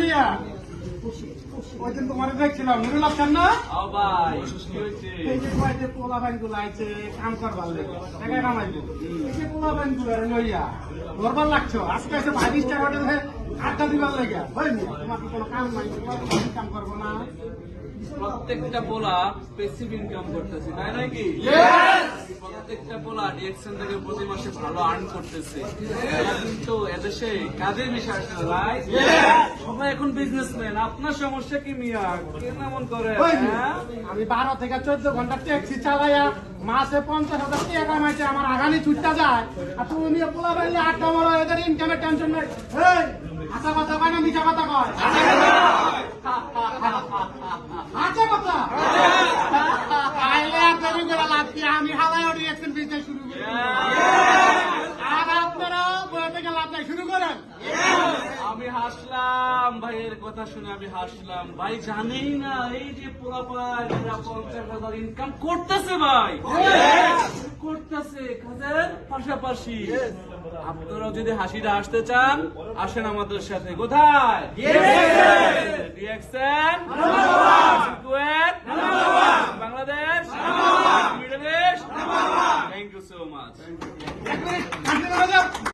মিয়া। ওই দিন তোমার দেখছিলাম নুরুল আফসান না? ও ভাই কি হয়েছে এই যে কয়েকটা পোলা বাইনগুলো আইছে কাম করবার লেগে। টাকা কামাইবো। এই যে পোলা বাইনগুলো লইয়া ধরবার লাগছো? আজকে এসে বাইশ টাকা আড্ডা দিবার লেগে। বুঝলি তোমার কোনো কাম নাই কাম করব না। প্রত্যেকটা পোলা পেসিভ ইনকাম করতেছে তাই নাকি প্রত্যেকটা পোলা ডিএকশন থেকে প্রতি মাসে ভালো আর্ন করতেছে। কিন্তু এদেশে কাজের বিষয় আসে না, ভাই সবাই এখন বিজনেসম্যান আপনার সমস্যা কি মিয়া? কেন এমন করে হ্যাঁ? আমি বারো থেকে চোদ্দ ঘণ্টা ট্যাক্সি চালাইয়া মাসে পঞ্চাশ হাজার টাকা কামাইছে আমার আগানি ছুটটা যায়। আর তুমি নিয়ে পোলা বাইলে আড্ডা মারো এদের ইনকামের টেনশন নাই। আশা কথা কয় না মিশা কথা কয়? শুরু করেন। আমি হাসলাম ভাইয়ের কথা শুনে আমি হাসলাম। ভাই জানি না এই যে পঞ্চাশ হাজার ইনকাম করতেছে ভাই। করতেছে কাজের পাশাপাশি। যদি হাসিটা আসতে চান আসেন আমাদের সাথে। কোথায়? Bangladesh middle thank you so much